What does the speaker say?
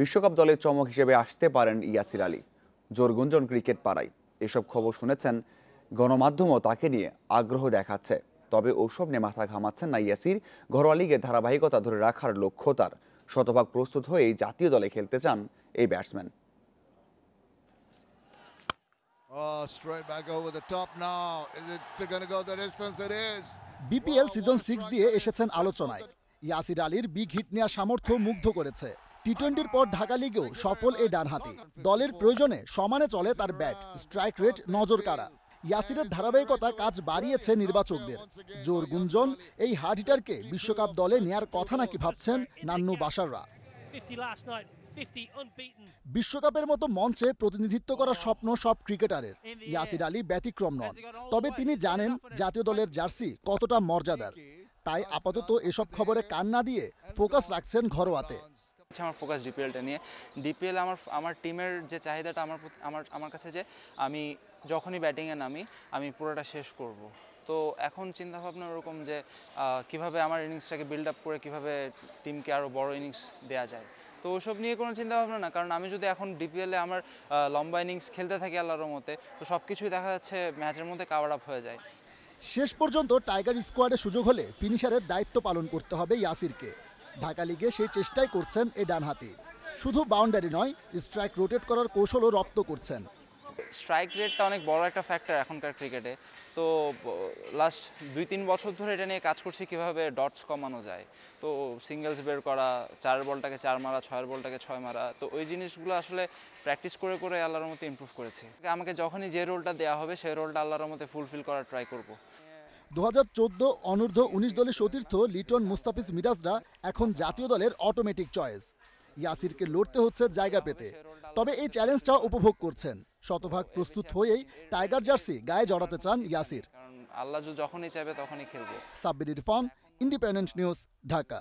বিশ্বকাপ দলের চমক হিসেবে আসতে পারেন ইয়াসির আলী। জোর গুঞ্জন ক্রিকেট পাড়ায়। এসব খবর শুনেছেন গণমাধ্যমও তাকে নিয়ে আগ্রহ দেখাচ্ছে। তবে ওসব নিয়ে মাথা ঘামাচ্ছেন না ইয়াসির। ঘরোয়া লিগের ধারাবাহিকতা ধরে রাখার লক্ষ্য তার। শতভাগ প্রস্তুত হয়েই জাতীয় দলে খেলতে চান এই batsman. Straight back over the top now. Is it going to go the distance? It is. BPL season six দিয়ে এসেছেন আলোচনায়। ইয়াসির আলীর বিগ হিট নেওয়ার সামর্থ্য মুগ্ধ করেছে। টি টোয়েন্টির পর ঢাকা লিগেও সফল এই ডানহাতি। দলের প্রয়োজনে সমানে চলে তার ব্যাট। স্ট্রাইক রেট নজর কাড়া। ইয়াসিরের ধারাবাহিকতা কাজ বাড়িয়েছে নির্বাচকদের। জোর গুঞ্জন এই হার্ড হিটারকে বিশ্বকাপ দলে নেয়ার কথা নাকি ভাবছেন নান্নু বাসাররা 50 last night, 50 unbeaten. বিশ্বকাপের মতো মঞ্চে প্রতিনিধিত্ব করার স্বপ্ন সব ক্রিকেটারের। ইয়াসির আলী ব্যতিক্রম নন। তবে তিনি জানেন জাতীয় দলের জার্সি কতটা মর্যাদার। তাই আপাতত এসব খবরে কান না দিয়ে ফোকাস রাখছেন ঘরোয়াতে। হচ্ছে আমার ফোকাস ডিপিএলটা নিয়ে। ডিপিএল আমার আমার টিমের যে চাহিদাটা আমার আমার আমার কাছে যে আমি যখনই ব্যাটিংয়ে নামি, আমি পুরোটা শেষ করব। তো এখন চিন্তাভাবনা ওরকম যে কীভাবে আমার ইনিংসটাকে বিল্ড আপ করে কীভাবে টিমকে আরও বড় ইনিংস দেওয়া যায়। তো ওসব নিয়ে কোনো চিন্তা ভাবনা না, কারণ আমি যদি এখন ডিপিএলে আমার লম্বা ইনিংস খেলতে থাকি আল্লাহর মতে তো সব কিছুই দেখা যাচ্ছে ম্যাচের মধ্যে কাভার আপ হয়ে যায়। শেষ পর্যন্ত টাইগার স্কোয়াডে সুযোগ হলে ফিনিশারের দায়িত্ব পালন করতে হবে ইয়াসিরকে ঢাকা লিগে সেই চেষ্টাই করছেন এ ডানহাতি। শুধু বাউন্ডারি নয়, স্ট্রাইক রোটেট করার কৌশলও রপ্ত করছেন। স্ট্রাইক রেটটা অনেক বড় একটা ফ্যাক্টর এখনকার ক্রিকেটে। তো লাস্ট দুই তিন বছর ধরে এটা নিয়ে কাজ করছি কীভাবে ডটস কমানো যায়। তো সিঙ্গেলস বের করা, চার বলটাকে চার মারা, ছয়ের বলটাকে ছয় মারা, তো ওই জিনিসগুলো আসলে প্র্যাকটিস করে করে আল্লাহর মতো ইমপ্রুভ করেছি। আমাকে যখনই যে রোলটা দেওয়া হবে, সেই রোলটা আল্লাহর মতো ফুলফিল করার ট্রাই করব। দু হাজার চোদ্দ অনূর্ধ্ব উনিশ দলের সতীর্থ লিটন মুস্তাফিজ মিরাজরা এখন জাতীয় দলের অটোমেটিক চয়েস ইয়াসিরকে লড়তে হচ্ছে জায়গা পেতে। তবে এই চ্যালেঞ্জটা উপভোগ করছেন। শতভাগ প্রস্তুত হয়েই টাইগার জার্সি গায়ে জড়াতে চান ইয়াসির। আল্লাহ যখনই চাইবে তখনই খেলবে। Sabbir Irfan independent news Dhaka.